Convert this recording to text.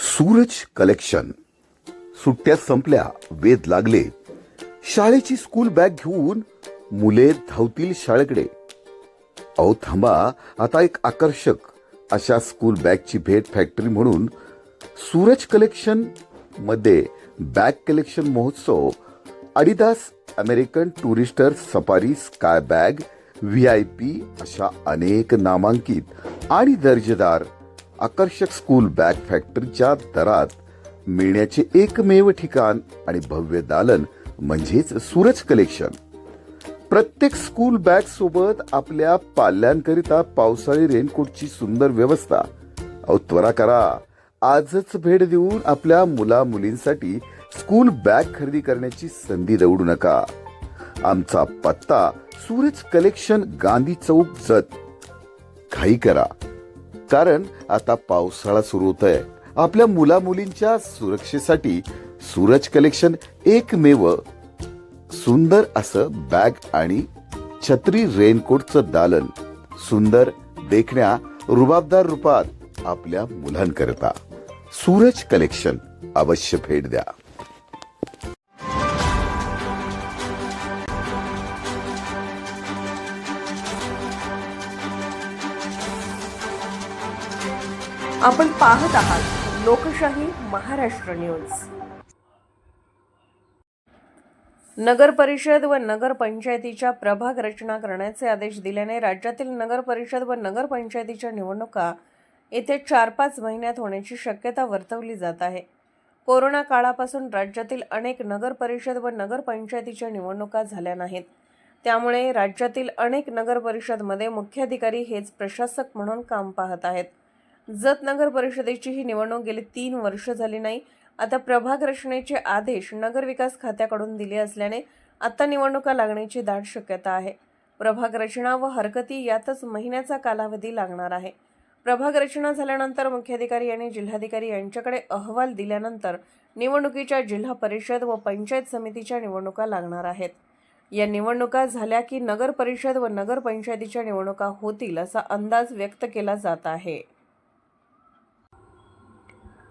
Suraj collection. सुट्ट्या संपल्या वेध लागले. शाळेची स्कूल बॅग घेऊन मुले धावतील शाळेकडे. अहो थांबा आता एक आकर्षक अशा स्कूल बॅगची भेट फॅक्टरी म्हणून सूरज कलेक्शनमध्ये बॅग कलेक्शन महोत्सव Adidas American Tourister Safari Sky bag V I P अशा अनेक नामांकित आणि दर्जेदार आकर्षक स्कूल बॅग फॅक्टरीच्या दरात मिळण्याचे एकमेव ठिकाण आणि भव्य दालन म्हणजेच सूरज कलेक्शन प्रत्येक स्कूल बॅग सोबत आपल्या पाल्यांकरिता पावसाळी रेनकोटची सुंदर व्यवस्था. त्वरा करा. आजच भेट देऊन आपल्या मुला मुलींसाठी स्कूल बॅग खरेदी करण्याची संधी दवडू नका. आमचा पत्ता सूरज कलेक्शन गांधी चौक जत. घाई करा. कारण आता पावसाळा सुरू होत आहे आपल्या मुला मुलींच्या सुरक्षेसाठी सूरज कलेक्शन एकमेव सुंदर असं बॅग आणि छत्री रेनकोटचं दालन सुंदर देखण्या रुबाबदार रूपात आपल्या मुलांकरता. सूरज कलेक्शन अवश्य भेट द्या. आपण पाहत आहात लोकशाही महाराष्ट्र न्यूज. नगर परिषद व नगरपंचायतीच्या प्रभाग रचना करण्याचे आदेश दिल्याने राज्यातील नगर परिषद व नगरपंचायतीच्या निवडणुका येथे चार पाच महिन्यात होण्याची शक्यता वर्तवली जात आहे. कोरोना काळापासून राज्यातील अनेक नगर परिषद व नगरपंचायतीच्या निवडणुका झाल्या नाहीत. त्यामुळे राज्यातील अनेक नगर परिषदमध्ये मुख्याधिकारी हेच प्रशासक म्हणून काम पाहत आहेत. जत नगर परिषदेची ही निवडणूक गेली तीन वर्ष झाली नाही. आता प्रभाग रचनेचे आदेश नगरविकास खात्याकडून दिले असल्याने आता निवडणुका लागण्याची दाट शक्यता आहे. प्रभाग रचना व हरकती यातच महिन्याचा कालावधी लागणार आहे. प्रभाग रचना झाल्यानंतर मुख्याधिकारी आणि जिल्हाधिकारी यांच्याकडे अहवाल दिल्यानंतर निवडणुकीच्या जिल्हा परिषद व पंचायत समितीच्या निवडणुका लागणार आहेत. या निवडणुका झाल्या की नगर परिषद व नगर पंचायतीच्या निवडणुका होतील असा अंदाज व्यक्त केला जात आहे.